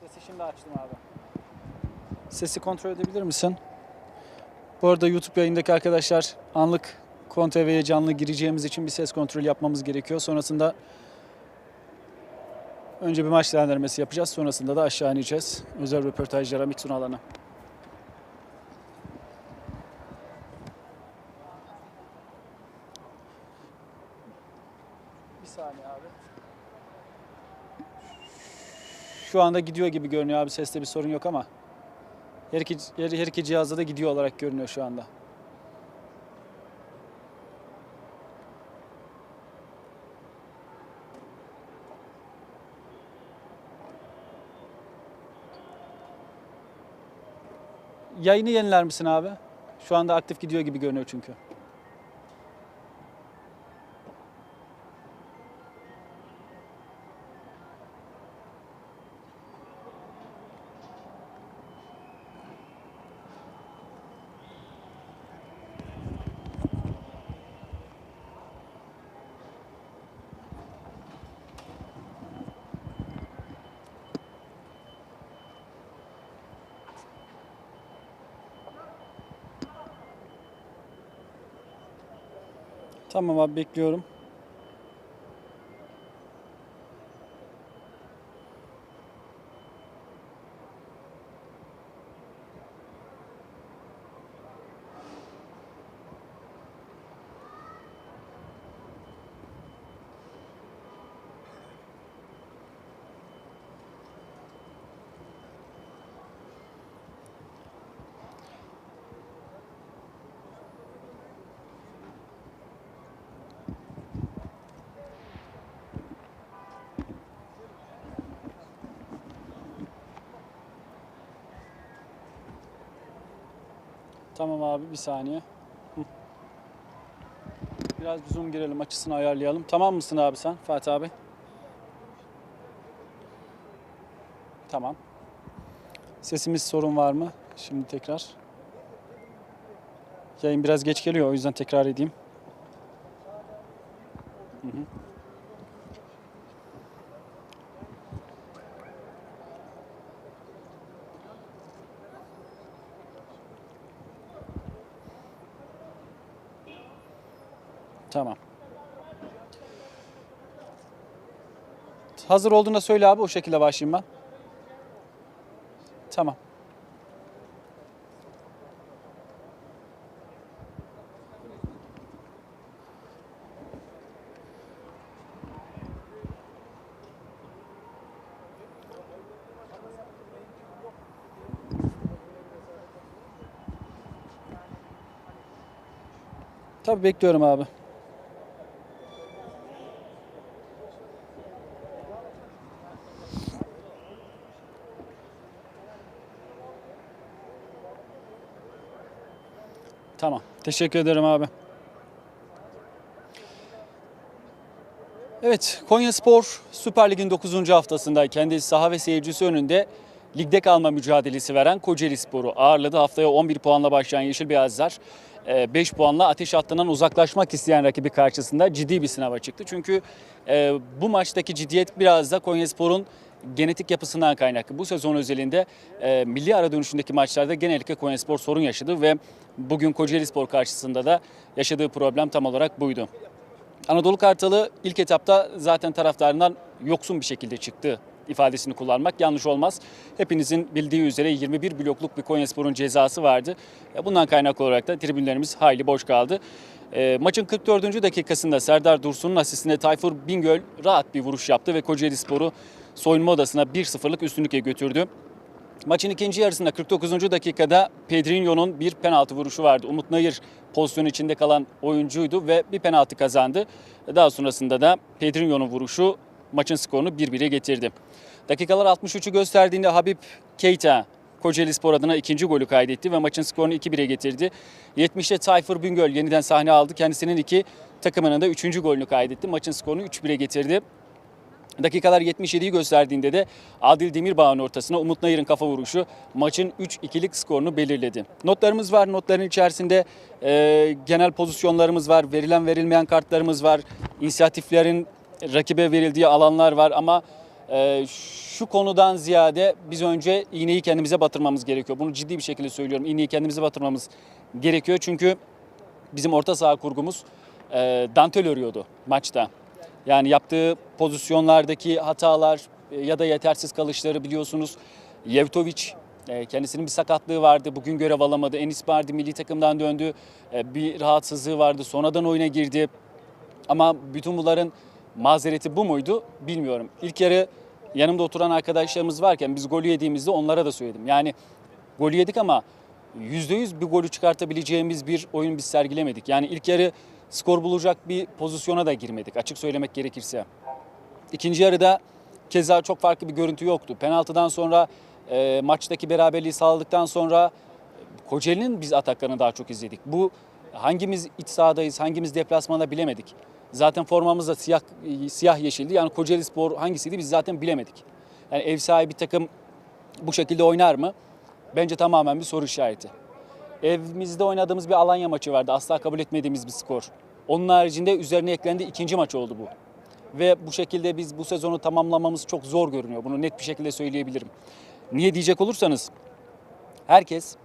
Sesi şimdi açtım abi. Sesi kontrol edebilir misin? Bu arada YouTube yayındaki arkadaşlar anlık KonTV'ye canlı gireceğimiz için bir ses kontrolü yapmamız gerekiyor. Sonrasında önce bir maç değerlendirmesi yapacağız. Sonrasında da aşağı ineceğiz. Özel röportajlara Miksun alanı. Bir saniye abi. Şu anda gidiyor gibi görünüyor abi. Seste bir sorun yok ama. Her iki, her, her iki cihazda da gidiyor olarak görünüyor şu anda. Yayını yeniler misin abi? Şu anda aktif gidiyor gibi görünüyor çünkü. Tamam abi bekliyorum. Tamam abi bir saniye. Biraz bir zoom girelim açısını ayarlayalım. Tamam mısın abi sen Fatih abi? Tamam. Sesimiz sorun var mı? Şimdi tekrar. Yayın biraz geç geliyor o yüzden tekrar edeyim. Hazır olduğunda söyle abi o şekilde başlayayım ben. Tamam. Tabii bekliyorum abi. Tamam. Teşekkür ederim abi. Evet, Konya Spor Süper Lig'in 9. haftasında kendi saha ve seyircisi önünde ligde kalma mücadelesi veren Kocaeli Spor'u ağırladı. Haftaya 11 puanla başlayan Yeşil Beyazlar 5 puanla ateş hattından uzaklaşmak isteyen rakibi karşısında ciddi bir sınava çıktı. Çünkü e, bu maçtaki ciddiyet biraz da Konya Spor'un genetik yapısından kaynaklı. Bu sezon özelinde e, milli ara dönüşündeki maçlarda genellikle Konyaspor sorun yaşadı ve bugün Kocaeli Spor karşısında da yaşadığı problem tam olarak buydu. Anadolu Kartalı ilk etapta zaten taraftarından yoksun bir şekilde çıktı ifadesini kullanmak yanlış olmaz. Hepinizin bildiği üzere 21 blokluk bir Konyaspor'un cezası vardı. E, Bundan kaynaklı olarak da tribünlerimiz hayli boş kaldı. E, maçın 44. dakikasında Serdar Dursun'un asistinde Tayfur Bingöl rahat bir vuruş yaptı ve Kocaeli Spor'u soyunma odasına 1-0'lık üstünlükle götürdü. Maçın ikinci yarısında 49. dakikada Pedrinho'nun bir penaltı vuruşu vardı. Umut Nayır pozisyonu içinde kalan oyuncuydu ve bir penaltı kazandı. Daha sonrasında da Pedrinho'nun vuruşu maçın skorunu 1-1'e getirdi. Dakikalar 63'ü gösterdiğinde Habib Keita Kocaeli Spor adına ikinci golü kaydetti ve maçın skorunu 2-1'e getirdi. 70'te Tayfur Bingöl yeniden sahne aldı. Kendisinin iki takımının da üçüncü golünü kaydetti. Maçın skorunu 3-1'e getirdi. Dakikalar 77'yi gösterdiğinde de Adil Demirbağ'ın ortasına Umut Nayır'ın kafa vuruşu maçın 3-2'lik skorunu belirledi. Notlarımız var. Notların içerisinde e, genel pozisyonlarımız var. Verilen verilmeyen kartlarımız var. İnisiyatiflerin rakibe verildiği alanlar var ama Ee, şu konudan ziyade biz önce iğneyi kendimize batırmamız gerekiyor. Bunu ciddi bir şekilde söylüyorum. İğneyi kendimize batırmamız gerekiyor. Çünkü bizim orta saha kurgumuz e, dantel örüyordu maçta. Yani yaptığı pozisyonlardaki hatalar e, ya da yetersiz kalışları biliyorsunuz. Yevtovic e, kendisinin bir sakatlığı vardı. Bugün görev alamadı. Enis Bardi milli takımdan döndü. E, bir rahatsızlığı vardı. Sonradan oyuna girdi. Ama bütün bunların mazereti bu muydu bilmiyorum. İlk yarı yanımda oturan arkadaşlarımız varken biz golü yediğimizde onlara da söyledim. Yani golü yedik ama %100 bir golü çıkartabileceğimiz bir oyun biz sergilemedik. Yani ilk yarı skor bulacak bir pozisyona da girmedik açık söylemek gerekirse. İkinci yarıda keza çok farklı bir görüntü yoktu. Penaltıdan sonra e, maçtaki beraberliği sağladıktan sonra Kocaeli'nin biz ataklarını daha çok izledik. Bu hangimiz iç sahadayız, hangimiz deplasmanda bilemedik. Zaten formamız da siyah, siyah yeşildi. Yani Kocaeli Spor hangisiydi biz zaten bilemedik. Yani ev sahibi takım bu şekilde oynar mı? Bence tamamen bir soru işareti. Evimizde oynadığımız bir Alanya maçı vardı. Asla kabul etmediğimiz bir skor. Onun haricinde üzerine eklendi ikinci maç oldu bu. Ve bu şekilde biz bu sezonu tamamlamamız çok zor görünüyor. Bunu net bir şekilde söyleyebilirim. Niye diyecek olursanız herkes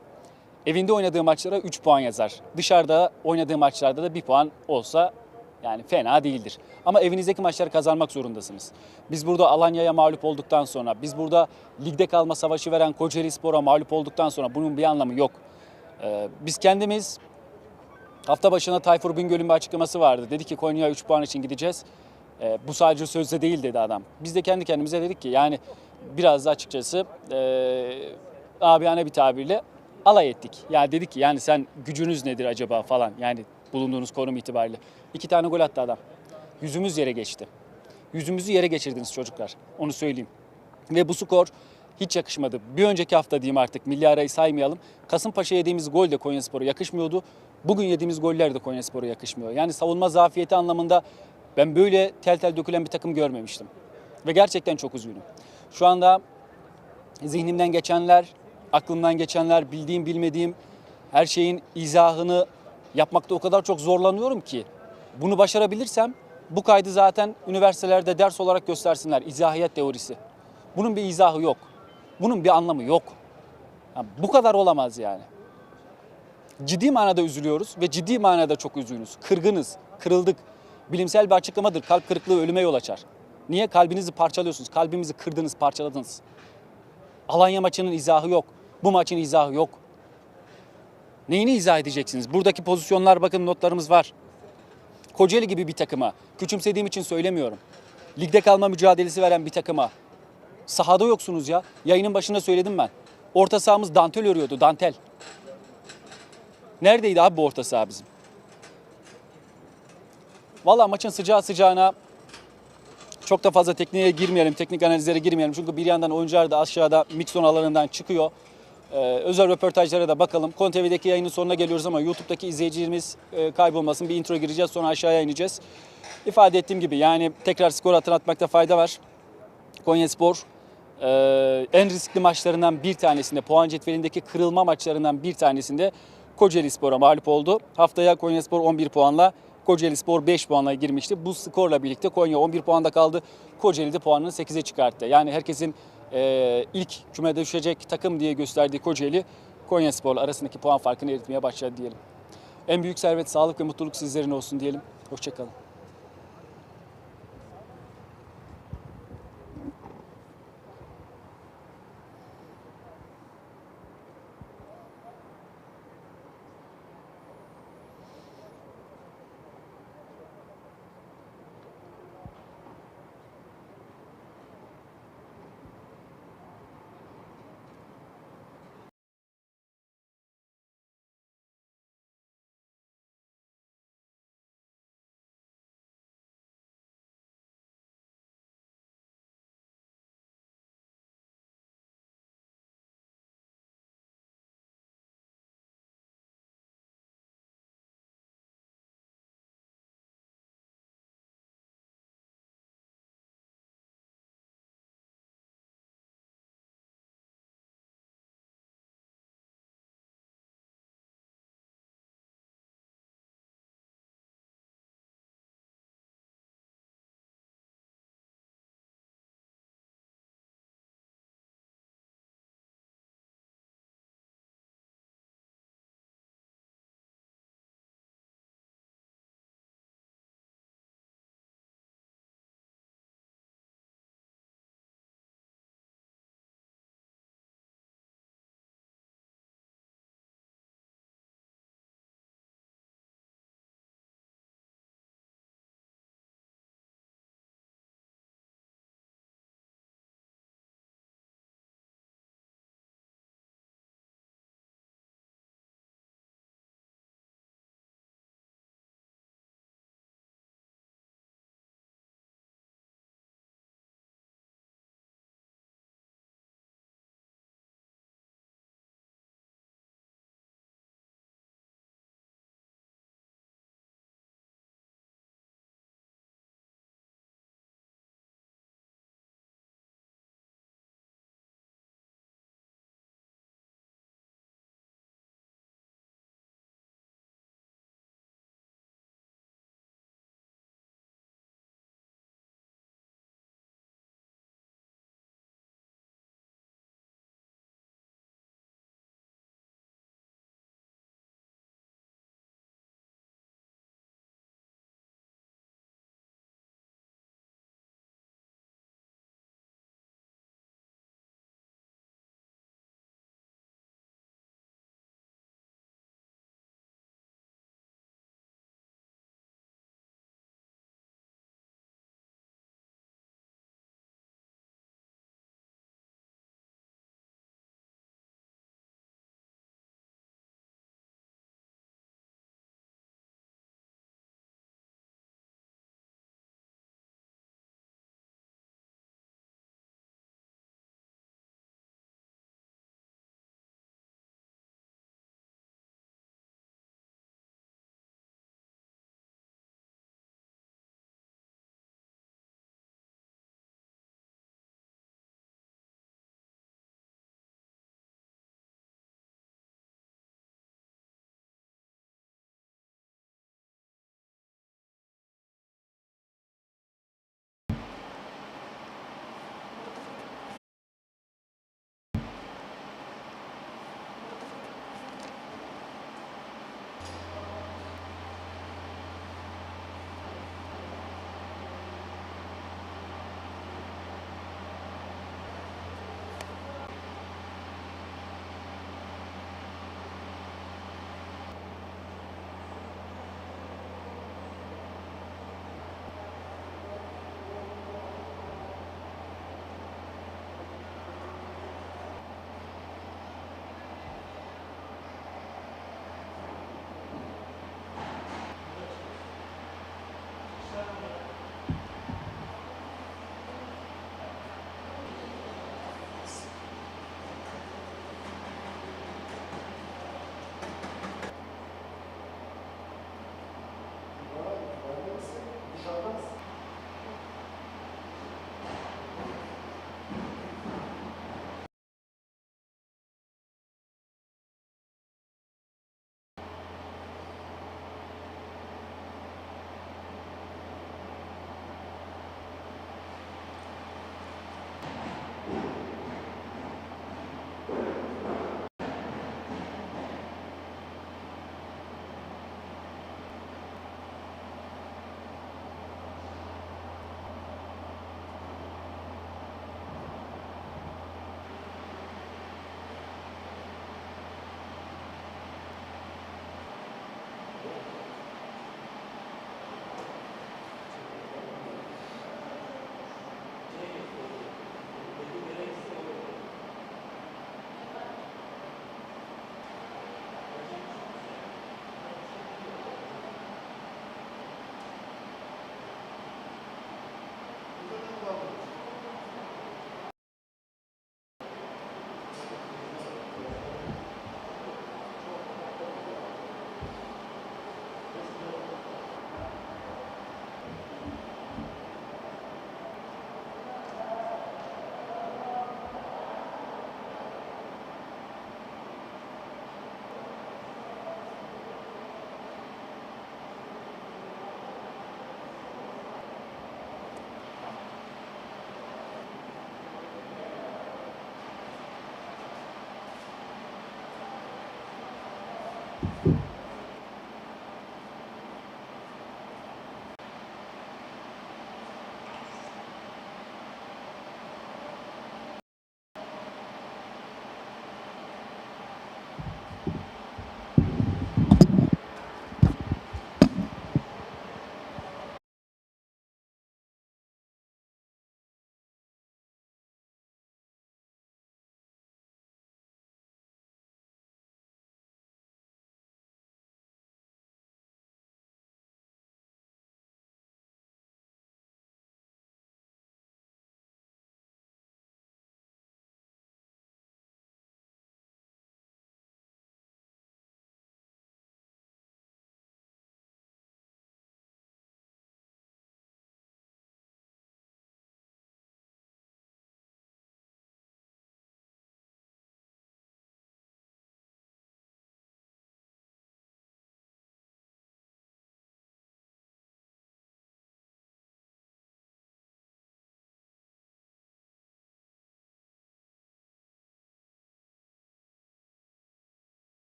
evinde oynadığı maçlara 3 puan yazar. Dışarıda oynadığı maçlarda da 1 puan olsa yani fena değildir. Ama evinizdeki maçları kazanmak zorundasınız. Biz burada Alanya'ya mağlup olduktan sonra, biz burada ligde kalma savaşı veren Kocaeli Spor'a mağlup olduktan sonra bunun bir anlamı yok. Ee, biz kendimiz hafta başına Tayfur Bingöl'ün bir açıklaması vardı. Dedi ki Konya'ya 3 puan için gideceğiz. Ee, bu sadece sözde değil dedi adam. Biz de kendi kendimize dedik ki yani biraz da açıkçası e, abiyane bir tabirle alay ettik. Yani dedik ki yani sen gücünüz nedir acaba falan yani bulunduğunuz konum itibariyle. İki tane gol attı adam. Yüzümüz yere geçti. Yüzümüzü yere geçirdiniz çocuklar. Onu söyleyeyim. Ve bu skor hiç yakışmadı. Bir önceki hafta diyeyim artık milli arayı saymayalım. Kasımpaşa yediğimiz gol de Konyaspor'a yakışmıyordu. Bugün yediğimiz goller de Konyaspor'a yakışmıyor. Yani savunma zafiyeti anlamında ben böyle tel tel dökülen bir takım görmemiştim. Ve gerçekten çok üzgünüm. Şu anda zihnimden geçenler, aklımdan geçenler, bildiğim bilmediğim her şeyin izahını yapmakta o kadar çok zorlanıyorum ki. Bunu başarabilirsem bu kaydı zaten üniversitelerde ders olarak göstersinler. İzahiyat teorisi. Bunun bir izahı yok. Bunun bir anlamı yok. Ya bu kadar olamaz yani. Ciddi manada üzülüyoruz ve ciddi manada çok üzgünüz. Kırgınız, kırıldık. Bilimsel bir açıklamadır. Kalp kırıklığı ölüme yol açar. Niye? Kalbinizi parçalıyorsunuz. Kalbimizi kırdınız, parçaladınız. Alanya maçının izahı yok. Bu maçın izahı yok. Neyini izah edeceksiniz? Buradaki pozisyonlar bakın notlarımız var. Kocaeli gibi bir takıma, küçümsediğim için söylemiyorum. Ligde kalma mücadelesi veren bir takıma. Sahada yoksunuz ya. Yayının başında söyledim ben. Orta sahamız dantel örüyordu, dantel. Neredeydi abi bu orta saha bizim? Valla maçın sıcağı sıcağına çok da fazla tekniğe girmeyelim, teknik analizlere girmeyelim. Çünkü bir yandan oyuncular da aşağıda mixon alanından çıkıyor. Ee, özel röportajlara da bakalım. KonTV'deki yayının sonuna geliyoruz ama YouTube'daki izleyicilerimiz e, kaybolmasın. Bir intro gireceğiz sonra aşağıya ineceğiz. İfade ettiğim gibi yani tekrar skor hatırlatmakta fayda var. Konyaspor e, en riskli maçlarından bir tanesinde, puan cetvelindeki kırılma maçlarından bir tanesinde Kocaeli Spor'a mağlup oldu. Haftaya Konyaspor 11 puanla, Kocaeli Spor 5 puanla girmişti. Bu skorla birlikte Konya 11 puanda kaldı. Kocaeli de puanını 8'e çıkarttı. Yani herkesin e, ilk kümede düşecek takım diye gösterdiği Kocaeli, Konyaspor arasındaki puan farkını eritmeye başladı diyelim. En büyük servet, sağlık ve mutluluk sizlerin olsun diyelim. Hoşçakalın. Bugün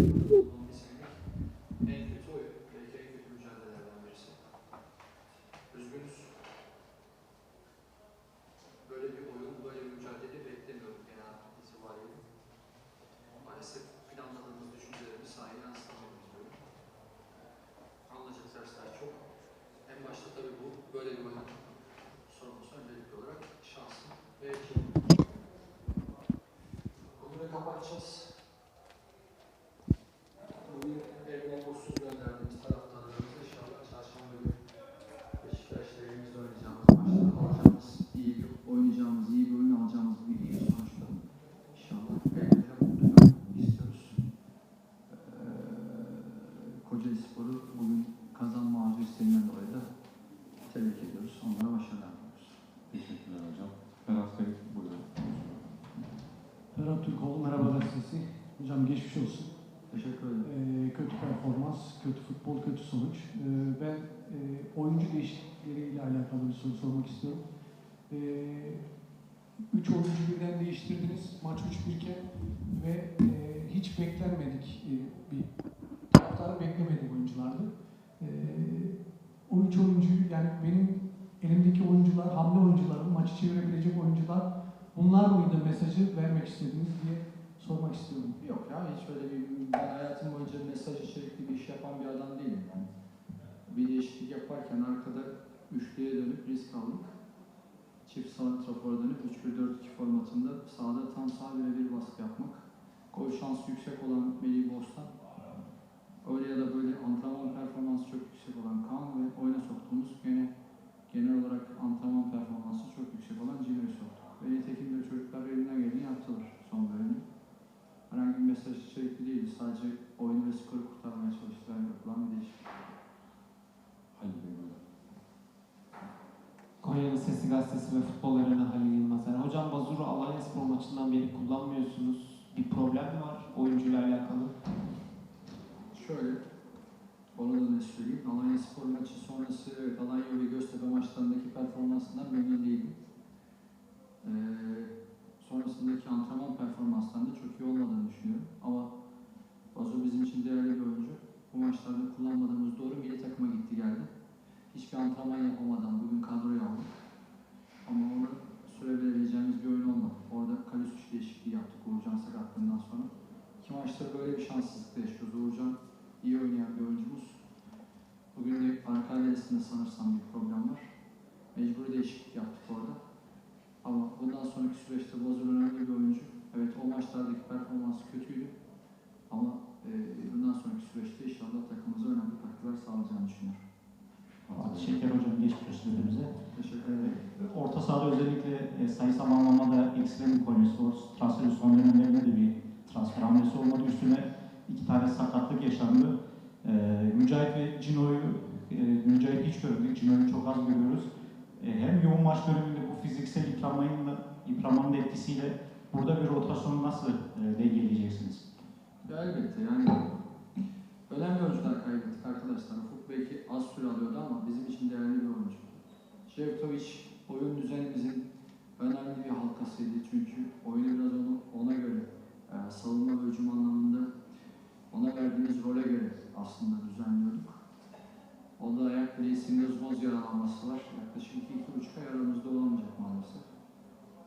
Thank you. Oyuncu değişiklikleriyle alakalı bir soru sormak istiyorum. Ee, üç oyuncu birden değiştirdiniz maç 3-1 iken ve e, hiç beklenmedik e, bir taraftarı beklemedik oyunculardı. Ee, o üç oyuncu yani benim elimdeki oyuncular, hamle oyuncularım, maçı çevirebilecek oyuncular bunlar mıydı mesajı vermek istediğiniz diye sormak istiyorum. Yok ya hiç öyle bir ben hayatım boyunca mesaj içerikli bir iş yapan bir adam değilim yani. Bir değişiklik yaparken arkada üçlüye dönüp risk aldık. Çift santrafora dönüp 3-1-4-2 formatında sahada tam sağ bir baskı yapmak. Gol şansı yüksek olan Melih Bostan. Öyle ya da böyle antrenman performansı çok yüksek olan Kaan ve oyuna soktuğumuz gene genel olarak antrenman performansı çok yüksek olan Cimer'i soktuk. Ve nitekim de çocuklar elinden geleni yaptılar son bölümde herhangi bir mesaj içerikli değildi. Sadece oyunu ve skoru kurtarmaya çalıştılar yapılan bir değişiklik. Halil Bey buyurun. Sesi Gazetesi ve Futbol Arena Halil Yılmaz. Yani hocam Bazur'u Alanya Spor maçından beri kullanmıyorsunuz. Bir problem mi var oyuncuyla alakalı? Şöyle, onu da ne söyleyeyim. Alanya Spor maçı sonrası evet, Alanya ve Göztepe maçlarındaki performansından memnun değilim. Ee, sonrasındaki antrenman performanslarında çok iyi olmadığını düşünüyorum. Ama Bazo bizim için değerli bir oyuncu. Bu maçlarda kullanmadığımız doğru milli takıma gitti geldi. Hiçbir antrenman yapamadan bugün kadroya aldık. Ama onu süre verebileceğimiz bir oyun olmadı. Orada Kalisic değişikliği yaptık Uğurcan sakatlığından sonra. İki maçta böyle bir şanssızlıkla yaşıyoruz. Uğurcan iyi oynayan bir oyuncumuz. Bugün de arka adresinde sanırsam bir problem var. Mecburi değişiklik yaptık orada. Ama bundan sonraki süreçte Bozur önemli bir oyuncu. Evet o maçlardaki performansı kötüydü. Ama e, bundan sonraki süreçte inşallah takımımıza önemli katkılar sağlayacağını düşünüyorum. Şeker hocam geçmiş önümüze. Teşekkür ederim. Orta sahada özellikle e, sayısal anlamda ekstrem bir Konya Spor transferi son dönemlerinde de bir transfer hamlesi olmadı. Üstüne iki tane sakatlık yaşandı. E, Mücahit ve Cino'yu e, Mücahit hiç görmedik. Cino'yu çok az görüyoruz. E, hem yoğun maç döneminde bu fiziksel yıpranmanın da, yıpranmanın da etkisiyle burada bir rotasyonu nasıl e, dengeleyeceksiniz? Ya elbette yani önemli oyuncular kaybettik arkadaşlar. Ufuk belki az süre alıyordu ama bizim için değerli bir oyuncu. Şevtovic oyun düzenimizin önemli bir halkasıydı çünkü oyunu biraz onu ona göre e, savunma ve hücum anlamında ona verdiğimiz role göre aslında düzenliyorduk. O da ayak bileği sinüzmoz yaralanması var. Yaklaşık iki, iki buçuk ay aramızda olamayacak maalesef.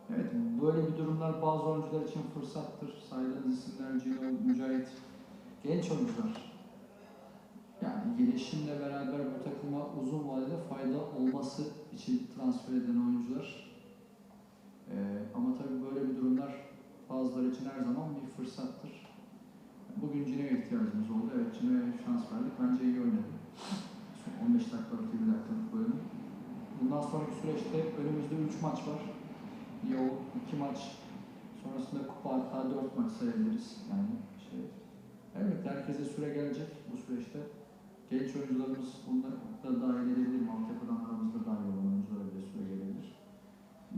Evet, böyle bir durumlar bazı oyuncular için fırsattır. Saydığınız isimler Cino, Mücahit, genç oyuncular. Gelişimle beraber bu takıma uzun vadede fayda olması için transfer edilen oyuncular. Ee, ama tabii böyle bir durumlar bazıları için her zaman bir fırsattır. Bugün Cino'ya ihtiyacımız oldu. Evet Cino'ya şans verdik. Bence iyi oynadı. Son 15 dakikalık, 20 dakikalık bölüm. Bundan sonraki süreçte önümüzde 3 maç var. Ya o 2 maç sonrasında kupa hatta 4 maç sayabiliriz. Yani şey. Evet herkese süre gelecek bu süreçte. Genç oyuncularımız bunları da dahil edebilir. Altyapıdan aramızda dahil olan oyunculara bile süre gelebilir.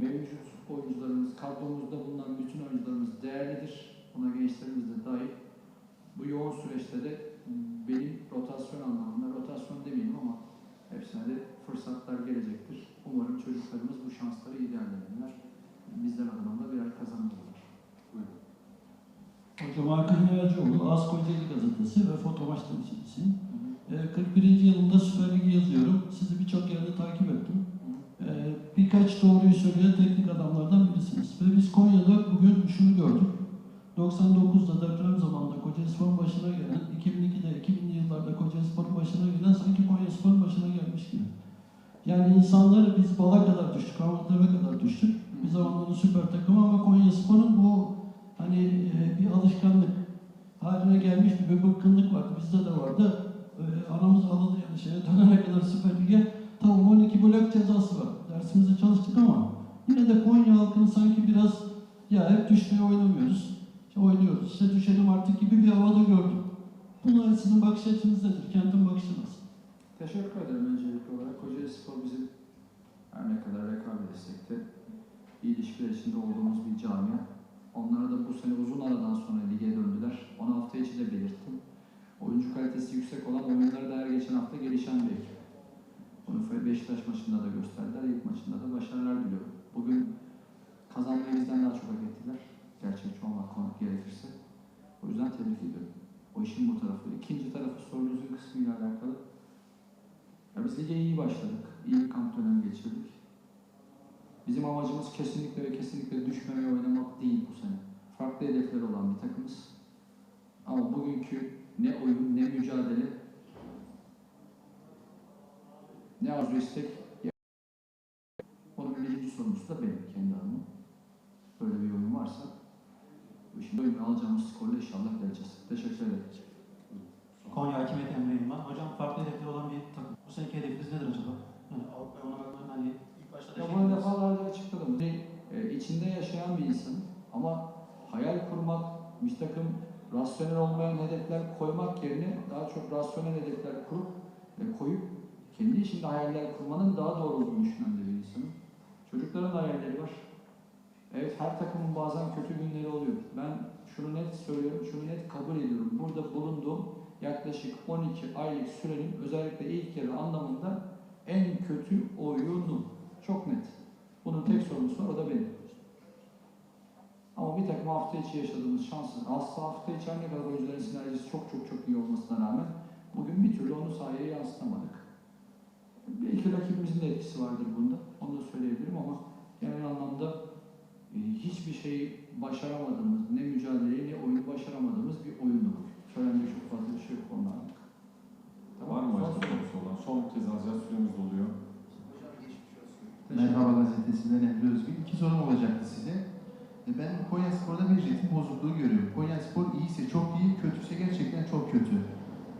Mevcut oyuncularımız, kadromuzda bulunan bütün oyuncularımız değerlidir. Buna gençlerimiz de dahil. Bu yoğun süreçte de benim rotasyon anlamında, rotasyon demeyeyim ama hepsine de fırsatlar gelecektir. Umarım çocuklarımız bu şansları iyi değerlendirirler. Bizler adına da birer kazanım olur. Buyurun. Hocam Hakan Yağcıoğlu, Az Kocaeli Gazetesi ve Fotomaç temsilcisi. Ee, 41. yılında Süper Lig'i yazıyorum. Sizi birçok yerde takip ettim. Ee, Birkaç doğruyu söyleyen teknik adamlardan birisiniz. Ve biz Konya'da bugün şunu gördük. 99'da deprem zamanında Kocaelispor'un başına gelen, 2002'de, 2000'li yıllarda Kocaelispor'un başına gelen sanki Konyaspor'un başına gelmiş gibi. Yani insanlar biz bala kadar düştük, amatörlere kadar düştük. Bir zamanların süper takımı ama Konyaspor'un bu hani e, bir alışkanlık haline gelmiş bir bıkkınlık vardı. Bizde de vardı. E, anamız ağladı yani şeye dönene kadar Süper Lig'e tamam 12 blok cezası var. Dersimizi çalıştık ama yine de Konya halkının sanki biraz ya hep düşmeye oynamıyoruz. İşte oynuyoruz. İşte düşelim artık gibi bir havada gördüm. Bunlar sizin bakış açınız nedir? Kentin bakışı nasıl? Teşekkür ederim öncelikli olarak. Kocaeli Spor bizim her ne kadar rekabet etsek de ilişkiler içinde olduğumuz bir camia. Onlar da bu sene uzun aradan sonra lige döndüler. Onu hafta içi de belirttim. Oyuncu kalitesi yüksek olan oyunları da her geçen hafta gelişen bir ekip. Bunu Beşiktaş maçında da gösterdiler. İlk maçında da başarılar diliyorum. Bugün kazanmayı bizden daha çok hak ettiler. Gerçekçi olmak konu- gerekirse. O yüzden tebrik ediyorum. O işin bu tarafı. İkinci tarafı sorunuzun kısmıyla alakalı. Ya biz lige iyi başladık. İyi kamp dönemi geçirdik. Bizim amacımız kesinlikle ve kesinlikle düşmemeye oynamak değil bu sene. Farklı hedefleri olan bir takımız. Ama bugünkü ne oyun ne mücadele ne arzu istek onun birinci sorumlusu da benim kendi adıma. Böyle bir oyun varsa bu işin oyunu alacağımız skorla inşallah geleceğiz. Teşekkür ederim. Konya Hakimiyet Emre Yılmaz. Hocam farklı hedefleri olan bir takım. Bu seneki hedefiniz nedir acaba? Yani Avrupa oynamak hani ilk başta da Ya şey bunu dediniz. defalarca açıkladım. Bir, e, içinde yaşayan bir insan ama hayal kurmak, bir takım rasyonel olmayan hedefler koymak yerine daha çok rasyonel hedefler kurup ve koyup kendi içinde hayaller kurmanın daha doğru olduğunu düşünen bir insanım. Çocukların da hayalleri var. Evet her takımın bazen kötü günleri oluyor. Ben şunu net söylüyorum, şunu net kabul ediyorum. Burada bulunduğum yaklaşık 12 aylık sürenin özellikle ilk yarı anlamında en kötü oyunu. Çok net. Bunun tek sorumlusu o da benim. Ama bir takım hafta içi yaşadığımız şanssız. Aslında hafta içi her ne kadar oyuncuların sinerjisi çok çok çok iyi olmasına rağmen bugün bir türlü onu sahaya yansıtamadık. Belki rakibimizin de etkisi vardır bunda. Onu da söyleyebilirim ama genel anlamda e, hiçbir şeyi başaramadığımız, ne mücadeleyi ne oyunu başaramadığımız bir oyundu bu. Söylenecek çok fazla bir şey yok onlarla. Var mı başka sorusu olan? Son kez alacağız süremiz doluyor. Merhaba gazetesinden Emre Özgül. İki sorum olacaktı size. E, Ben Konya Spor'da bir ritim bozukluğu görüyorum. Konya Spor iyiyse çok iyi, kötüyse gerçekten çok kötü.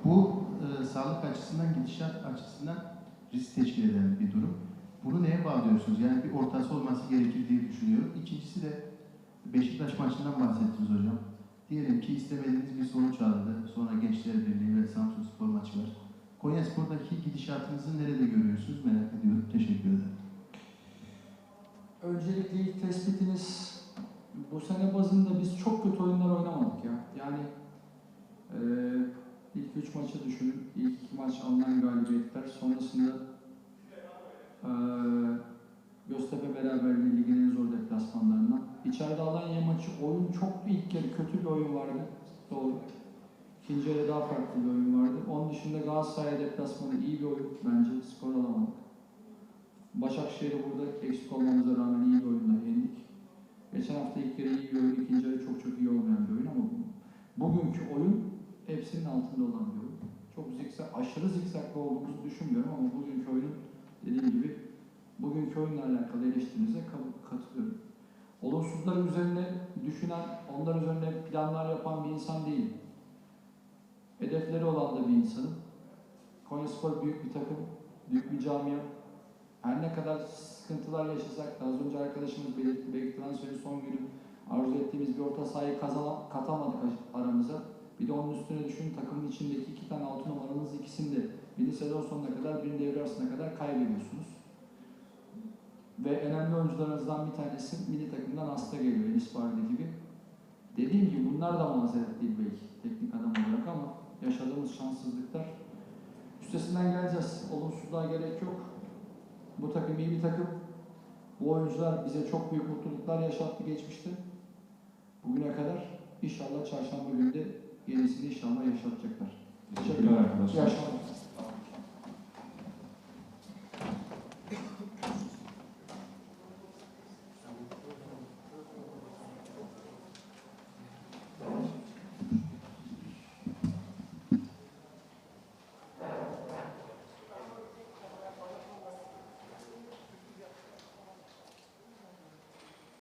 Bu e, sağlık açısından, gidişat açısından risk teşkil eden bir durum. Bunu neye bağlıyorsunuz? Yani bir ortası olması gerekir diye düşünüyorum. İkincisi de Beşiktaş maçından bahsettiniz hocam. Diyelim ki istemediğiniz bir sonuç aldı. Sonra Gençler Birliği ve Samsun Spor maçı var. Konya Spor'daki gidişatınızı nerede görüyorsunuz merak ediyorum. Teşekkür ederim. Öncelikle ilk tespitiniz bu sene bazında biz çok kötü oyunlar oynamadık ya. Yani eee ilk üç maçı düşünün. İlk iki maç alınan galibiyetler. Sonrasında eee Göztepe beraberliği ligin en zor deplasmanlarından. İçeride Alanya maçı oyun çok ilk yarı kötü bir oyun vardı. Doğru. İkinci yarı daha farklı bir oyun vardı. Onun dışında Galatasaray deplasmanı iyi bir oyun bence. Skor alamadık. Başakşehir'i burada eksik olmamıza rağmen iyi bir oyunla yendik. Geçen hafta ilk yarı iyi bir oyun, ikinci yarı çok çok iyi olmayan bir oyun ama bu, bugünkü oyun hepsinin altında olan bir oyun. Çok zikzak, aşırı zikzaklı olduğumuzu düşünmüyorum ama bugünkü oyunun dediğim gibi bugünkü oyunla alakalı eleştirinize ka- katılıyorum. Olumsuzlar üzerine düşünen, onlar üzerine planlar yapan bir insan değilim. Hedefleri olan da bir insanım. Konyaspor büyük bir takım, büyük bir camia. Her ne kadar sıkıntılar yaşasak da az önce arkadaşımız belirtti, belki transferin son günü arzu ettiğimiz bir orta sahayı katamadık aramıza. Bir de onun üstüne düşün takımın içindeki iki tane altı numaranız ikisini de birini sezon sonuna kadar birini devre arasına kadar kaybediyorsunuz. Ve önemli oyuncularınızdan bir tanesi milli takımdan hasta geliyor Enis Bardi gibi. Dediğim gibi bunlar da mazeret değil belki teknik adam olarak ama yaşadığımız şanssızlıklar üstesinden geleceğiz. Olumsuzluğa gerek yok. Bu takım iyi bir takım. Bu oyuncular bize çok büyük mutluluklar yaşattı geçmişte. Bugüne kadar inşallah çarşamba günü de yenisini inşallah yaşatacaklar. Teşekkürler arkadaşlar. İyi akşamlar.